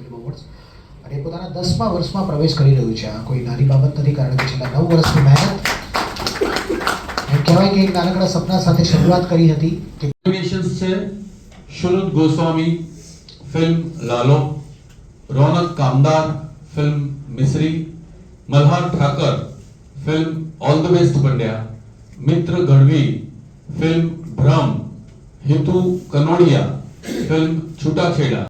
Film અને એ પોતાના દસમા વર્ષમાં પ્રવેશ કરી રહ્યું છે. આ કોઈ નાની બાબત નથી કારણ કે છેલ્લા નવ વર્ષની મહેનત. એમ કહેવાય કે એક નાનકડા સપના સાથે શરૂઆત કરી હતી કે છે શુરુદ Goswami film Lalo, Raunak Kamdar film Misri Malhar Thakar film all the best Pandya, Mitra Gadhvi film ભ્રમ, હિતુ કનોડિયા ફિલ્મ છૂટાછેડા.